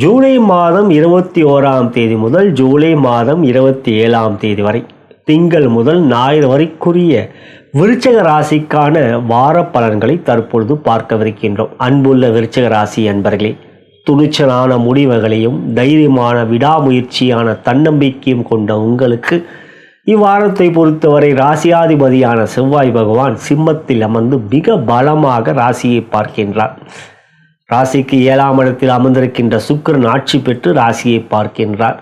ஜூலை மாதம் இருபத்தி ஓராம் தேதி முதல் ஜூலை மாதம் இருபத்தி ஏழாம் தேதி வரை திங்கள் முதல் ஞாயிறு வரைக்குரிய விருச்சக ராசிக்கான வார பலன்களை தற்பொழுது பார்க்கவிருக்கின்றோம். அன்புள்ள விருச்சக ராசி அன்பர்களே துணிச்சலான முடிவுகளையும் தைரியமான விடாமுயற்சியான தன்னம்பிக்கையும் கொண்ட உங்களுக்கு இவ்வாரத்தை பொறுத்தவரை ராசியாதிபதியான செவ்வாய் பகவான் சிம்மத்தில் அமர்ந்து மிக பலமாக ராசியை பார்க்கின்றார். ராசிக்கு ஏழாம் இடத்தில் அமர்ந்திருக்கின்ற சுக்கிரன் ஆட்சி பெற்று ராசியை பார்க்கின்றார்.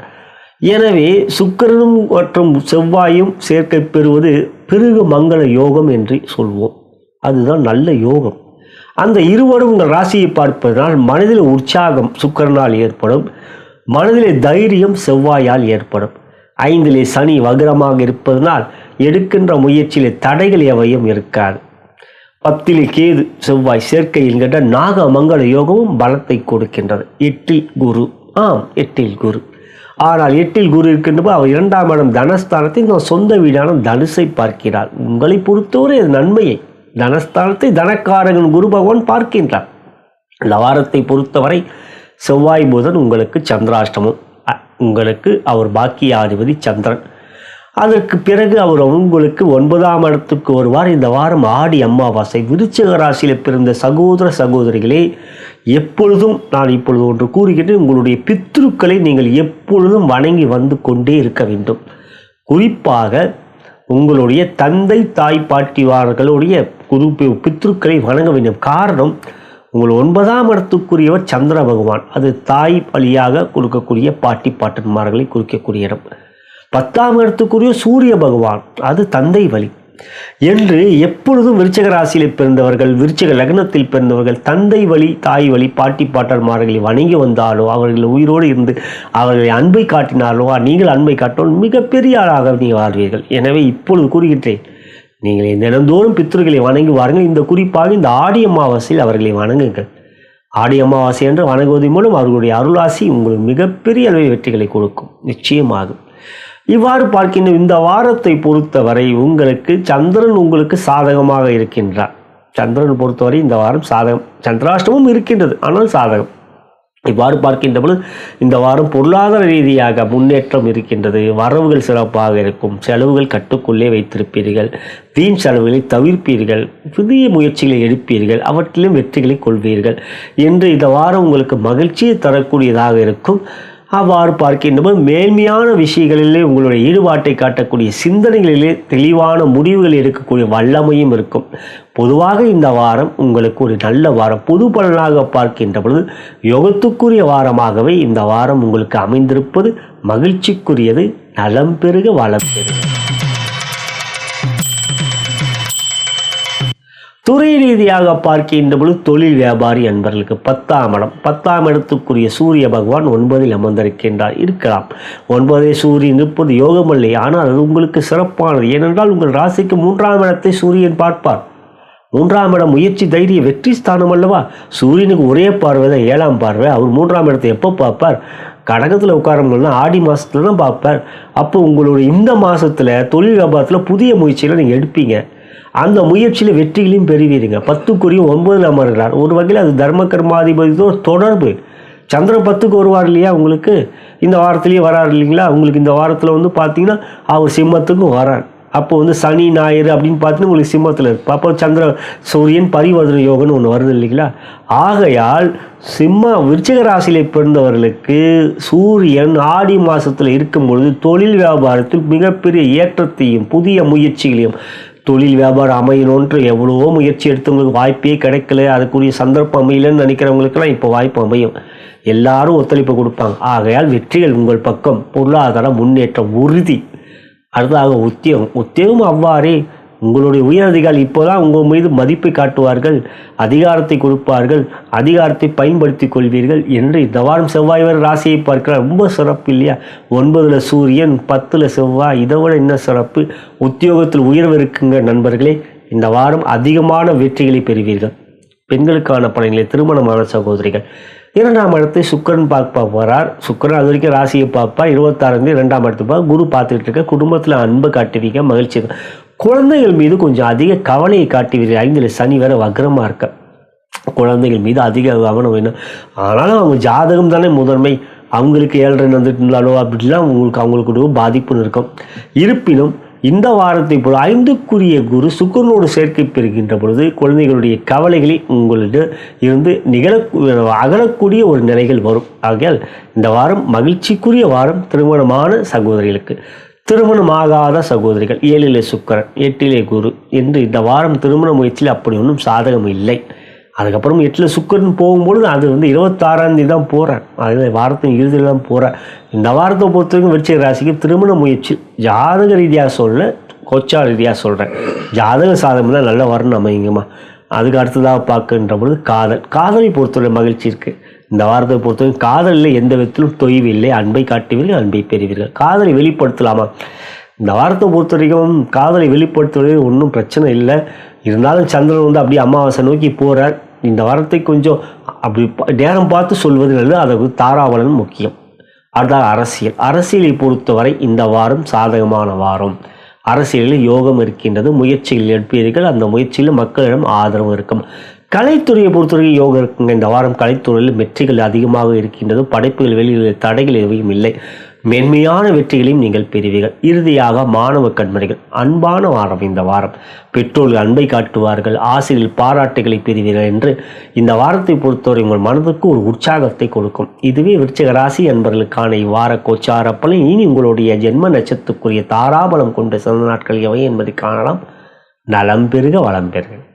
எனவே சுக்கிரனும் மற்றும் செவ்வாயும் சேர்க்கை பெறுவது பிறகு மங்கள யோகம் என்று சொல்வோம். அதுதான் நல்ல யோகம். அந்த இருவரும் உங்கள் ராசியை பார்ப்பதனால் மனதில் உற்சாகம் சுக்கிரனால் ஏற்படும். மனதிலே தைரியம் செவ்வாயால் ஏற்படும். ஐந்திலே சனி வகரமாக இருப்பதனால் எடுக்கின்ற முயற்சியிலே தடைகள் எவையும் இருக்காது. பத்திலே கேது செவ்வாய் சேர்க்கையில் கேட்ட நாக மங்கள யோகமும் பலத்தை கொடுக்கின்றது. எட்டில் குரு. ஆம் எட்டில் குரு. ஆனால் எட்டில் குரு இருக்கின்றபோது அவர் இரண்டாம் இடம் தனஸ்தானத்தை நான் சொந்த வீடான தனுசை பார்க்கிறார். உங்களை பொறுத்தவரை அது நன்மையை. தனஸ்தானத்தை தனக்காரகன் குரு பகவான் பார்க்கின்றார். லவாரத்தை பொறுத்தவரை செவ்வாய் புதன் உங்களுக்கு சந்திராஷ்டமம். உங்களுக்கு அவர் பாக்கியாதிபதி சந்திரன். அதற்கு பிறகு அவர் உங்களுக்கு ஒன்பதாம் இடத்துக்கு வருவார். இந்த வாரம் ஆடி அமாவாசை. விருச்சிக ராசியில் பிறந்த சகோதர சகோதரிகளே எப்பொழுதும் நான் இப்பொழுது ஒன்று கூறுகிறேன் உங்களுடைய பித்ருக்களை நீங்கள் எப்பொழுதும் வணங்கி வந்து கொண்டே இருக்க வேண்டும். குறிப்பாக உங்களுடைய தந்தை தாய் பாட்டிவார்களுடைய குரு பித்ருக்களை வணங்க வேண்டும். காரணம் உங்கள் ஒன்பதாம் இடத்துக்குரியவர் சந்திர பகவான். அது தாய் வழியாக கொடுக்கக்கூடிய பாட்டி பாட்டன்மார்களை குறிக்கக்கூடிய இடம். பத்தாம் இடத்துக்குரிய சூரிய பகவான் அது தந்தை வழி. என்று எப்பொழுதும் விருச்சக ராசியில் பிறந்தவர்கள் விருச்சக லக்னத்தில் பிறந்தவர்கள் தந்தை வழி தாய் வழி பாட்டி பாட்டன்மார்களை வணங்கி வந்தாலோ அவர்கள் உயிரோடு இருந்து அவர்களை அன்பை காட்டினாலோ நீங்கள் அன்பை காட்டினால் மிகப்பெரிய ஆளாக நீங்கள் வாழ்வீர்கள். எனவே இப்பொழுது கூறுகின்றேன் நீங்கள் தினந்தோறும் பித்ருக்களை வணங்கி வாருங்கள். இந்த குறிப்பாக இந்த ஆடி அமாவாசையில் அவர்களை வணங்குங்கள். ஆடி அமாவாசை என்று வணங்குவதன் மூலம் அவர்களுடைய அருளாசி உங்களுக்கு மிகப்பெரிய அளவில் வெற்றிகளை கொடுக்கும். நிச்சயமாகும் இவ்வாறு பார்க்கின்ற இந்த வாரத்தை பொறுத்தவரை உங்களுக்கு சந்திரன் உங்களுக்கு சாதகமாக இருக்கின்றார். சந்திரன் பொறுத்தவரை இந்த வாரம் சாதகம் சந்திராஷ்டமும் இருக்கின்றது ஆனால் சாதகம். இவ்வாறு பார்க்கின்ற பொழுது இந்த வாரம் பொருளாதார ரீதியாக முன்னேற்றம் இருக்கின்றது வரவுகள் சிறப்பாக இருக்கும் செலவுகள் கட்டுக்குள்ளே வைத்திருப்பீர்கள் வீண் செலவுகளை தவிர்ப்பீர்கள் புதிய முயற்சிகளை எடுப்பீர்கள் அவற்றிலும் வெற்றிகளை கொள்வீர்கள். என்று இந்த வாரம் உங்களுக்கு மகிழ்ச்சியை தரக்கூடியதாக இருக்கும். அவ்வாறு பார்க்கின்றபோது மேன்மையான விஷயங்களிலே உங்களுடைய ஈடுபாட்டை காட்டக்கூடிய சிந்தனைகளிலே தெளிவான முடிவுகள் எடுக்கக்கூடிய வல்லமையும் இருக்கும். பொதுவாக இந்த வாரம் உங்களுக்கு ஒரு நல்ல வாரம். பொது பலனாக பார்க்கின்ற பொழுது யோகத்துக்குரிய வாரமாகவே இந்த வாரம் உங்களுக்கு அமைந்திருப்பது மகிழ்ச்சிக்குரியது. நலம் பெருக வளம் பெருக. துறை ரீதியாக பார்க்கின்ற பொழுது தொழில் வியாபாரி என்பவர்களுக்கு பத்தாம் இடம். பத்தாம் இடத்துக்குரிய சூரிய பகவான் ஒன்பதில் அமர்ந்திருக்கின்றார். இருக்கலாம். ஒன்பதே சூரியன் இருப்பது யோகமில்லை. ஆனால் அது உங்களுக்கு சிறப்பானது. ஏனென்றால் உங்கள் ராசிக்கு மூன்றாம் இடத்தை சூரியன் பார்ப்பார். மூன்றாம் இடம் முயற்சி தைரிய வெற்றி ஸ்தானம் அல்லவா? சூரியனுக்கு ஒரே பார்வை தான் ஏழாம் பார்வை. அவர் மூன்றாம் இடத்தை எப்போ பார்ப்பார்? கடகத்தில் உட்காரம்னா ஆடி மாதத்துல தான் பார்ப்பார். அப்போ உங்களுடைய இந்த மாதத்தில் தொழில் வியாபாரத்தில் புதிய முயற்சிகளை நீங்கள் எடுப்பீங்க. அந்த முயற்சியில் வெற்றிகளையும் பெறுவீருங்க. பத்துக்குரியும் ஒன்பதில் அமர்கிறார். ஒரு வகையில் அது தர்ம கர்மாதிபதியோட தொடர்பு. சந்திரன் பத்துக்கு வருவார் இல்லையா உங்களுக்கு? இந்த வாரத்துலேயே வரார் இல்லைங்களா? உங்களுக்கு இந்த வாரத்தில் வந்து பார்த்தீங்கன்னா அவர் சிம்மத்துக்கும் வரார். அப்போ வந்து சனி ஞாயிறு அப்படின்னு பார்த்தீங்கன்னா உங்களுக்கு சிம்மத்தில் இருப்பா அப்போ சந்திர சூரியன் பரிவர்த்தன யோகன்னு ஒன்று வருது இல்லைங்களா? ஆகையால் சிம்ம விருச்சிக ராசியில் பிறந்தவர்களுக்கு சூரியன் ஆடி மாதத்தில் இருக்கும் பொழுது தொழில் வியாபாரத்தில் மிகப்பெரிய ஏற்றத்தையும் புதிய முயற்சிகளையும் தொழில் வியாபாரம் அமையணுன்ற எவ்வளவோ முயற்சி எடுத்தவங்களுக்கு வாய்ப்பே கிடைக்கல அதுக்குரிய சந்தர்ப்பம் அமையலன்னு நினைக்கிறவங்களுக்கெல்லாம் இப்போ வாய்ப்பு அமையும். எல்லாரும் ஒத்துழைப்பு கொடுப்பாங்க. ஆகையால் வெற்றிகள் உங்கள் பக்கம். பொருளாதார முன்னேற்றம் உறுதி. அடுத்ததாக உத்தியோகம். உத்தியோகம் அவ்வாறே உங்களுடைய உயர் அதிகாரி இப்போதான் உங்கள் மீது மதிப்பை காட்டுவார்கள் அதிகாரத்தை கொடுப்பார்கள் அதிகாரத்தை பயன்படுத்தி கொள்வீர்கள் என்று இந்த வாரம் செவ்வாய் வர ராசியை பார்க்கிறார் ரொம்ப சிறப்பு இல்லையா? ஒன்பதுல சூரியன் பத்துல செவ்வாய் இதை விட என்ன சிறப்பு? உத்தியோகத்தில் உயர்வு இருக்குங்க நண்பர்களே இந்த வாரம் அதிகமான வெற்றிகளை பெறுவீர்கள். பெண்களுக்கான பலன்களை திருமணமான சகோதரிகள். இரண்டாம் இடத்தை சுக்கிரன் பார்க்க போகிறார் சுக்கிரன் அது வரைக்கும் ராசியை பார்ப்பா இருபத்தாறுலேருந்து இரண்டாம் இடத்து பார்க்க குரு பார்த்துக்கிட்டு இருக்க குடும்பத்தில் அன்பு காட்டுவீங்க மகிழ்ச்சி. குழந்தைகள் மீது கொஞ்சம் அதிக கவலையை காட்டுவீர்கள் ஐந்தில் சனி வேற வக்ரமாக இருக்க. குழந்தைகள் மீது அதிக கவனம் வேணும். ஆனாலும் அவங்க ஜாதகம் தானே முதன்மை. அவங்களுக்கு ஏழரை வந்துட்டுனாலோ அப்படிலாம் உங்களுக்கு அவங்களுக்கு ஒரு பாதிப்புன்னு இருக்கும். இருப்பினும் இந்த வாரத்தை போல ஐந்துக்குரிய குரு சுக்கரனோடு சேர்க்கை பெறுகின்ற பொழுது குழந்தைகளுடைய கவலைகளை உங்களிடம் இருந்து நிகழ அகலக்கூடிய ஒரு நிலைகள் வரும். ஆகையால் இந்த வாரம் மகிழ்ச்சிக்குரிய வாரம். திருமணமான சகோதரிகளுக்கு. திருமணமாகாத சகோதரிகள் ஏழிலே சுக்கரன் எட்டிலே குரு என்று இந்த வாரம் திருமண முயற்சியில் அப்படி ஒன்றும் சாதகம் இல்லை. அதுக்கப்புறம் எட்டில் சுக்கரன் போகும்பொழுது அது வந்து இருபத்தாறாந்தேதி தான் போகிறேன் அது வாரத்தின் இறுதியில் தான் போகிறேன் இந்த வாரத்தை பொறுத்த வரைக்கும் விருச்சிக ராசிக்கு திருமண முயற்சி ஜாதக ரீதியாக சொல்ல கொச்சா ரீதியாக சொல்கிறேன் ஜாதக சாதகம் தான் நல்ல வரணும் அமையுங்கம்மா. அதுக்கு அடுத்ததாக பார்க்குன்ற பொழுது காதல். காதலை பொறுத்தவரை மகிழ்ச்சி இருக்குது இந்த வாரத்தை பொறுத்தவரைக்கும் காதலில் எந்த விதத்திலும் தொய்வு இல்லை அன்பை காட்டுவீர்கள் அன்பை பெறுவீர்கள். காதலை வெளிப்படுத்தலாமா? இந்த வாரத்தை பொறுத்த வரைக்கும் காதலை வெளிப்படுத்துவது ஒன்றும் பிரச்சனை இல்லை. இருந்தாலும் சந்திரன் வந்து அப்படியே அமாவாசை நோக்கி போகிறார் இந்த வாரத்தை கொஞ்சம் அப்படி நேரம் பார்த்து சொல்வது நல்லது. அதற்கு தாராவளன் முக்கியம். அடுத்தால் அரசியல். அரசியலை பொறுத்தவரை இந்த வாரம் சாதகமான வாரம். அரசியலில் யோகம் இருக்கின்றது. முயற்சிகள் எடுப்பீர்கள். அந்த முயற்சியில் மக்களிடம் ஆதரவு இருக்கும். கலைத்துறையை பொறுத்தவரைக்கும் யோகம் இருக்குங்க. இந்த வாரம் கலைத்துறையில் வெற்றிகள் அதிகமாக இருக்கின்றது. படைப்புகள் வெளியில் தடைகள் எதுவும் இல்லை. மென்மையான வெற்றிகளையும் நீங்கள் பெறுவீர்கள். இறுதியாக மாணவ கண்மணிகள் அன்பான வாரம் இந்த வாரம். பெற்றோர்கள் அன்பை காட்டுவார்கள். ஆசிரியர் பாராட்டுகளை பெறுவீர்கள் என்று இந்த வாரத்தை பொறுத்தவரை உங்கள் மனதுக்கு ஒரு உற்சாகத்தை கொடுக்கும். இதுவே விருச்சிக ராசி என்பவர்களுக்கான இவ்வார கோச்சார பலன். இனி உங்களுடைய ஜென்ம நட்சத்திற்குரிய தாராபலம் கொண்ட சிறந்த நாட்கள் எவை என்பதை காணலாம். நலம் பெருக வளம் பெறுக.